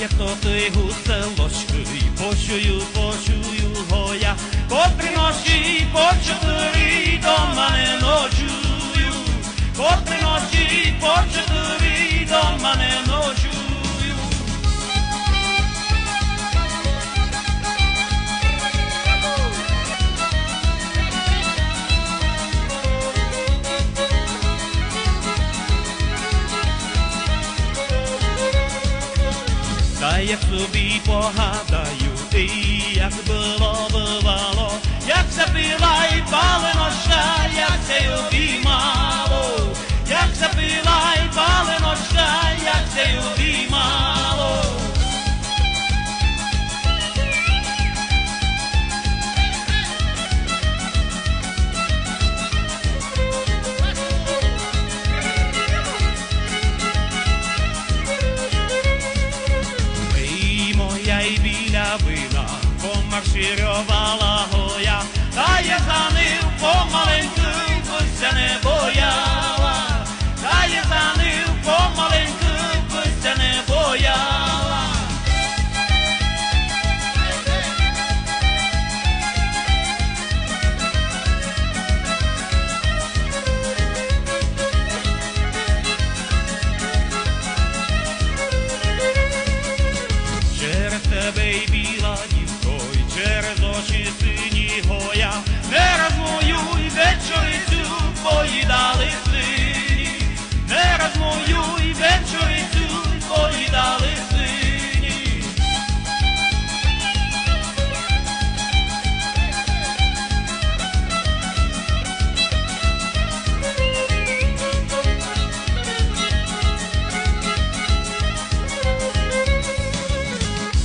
як то ти гуселочкою, почую, почую гоя, котрі ночі по Як собі погадаю, і як було бувало, як запила і палено ща, як це обіймало, як запила і палено ща, як це обіймало. Помарширювала через очі сині гоя, не розмою вечорицю поїдали сині, не розмою й вечорицю поїдали сині.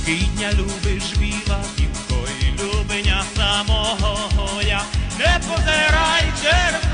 Кидня любиш біла dead.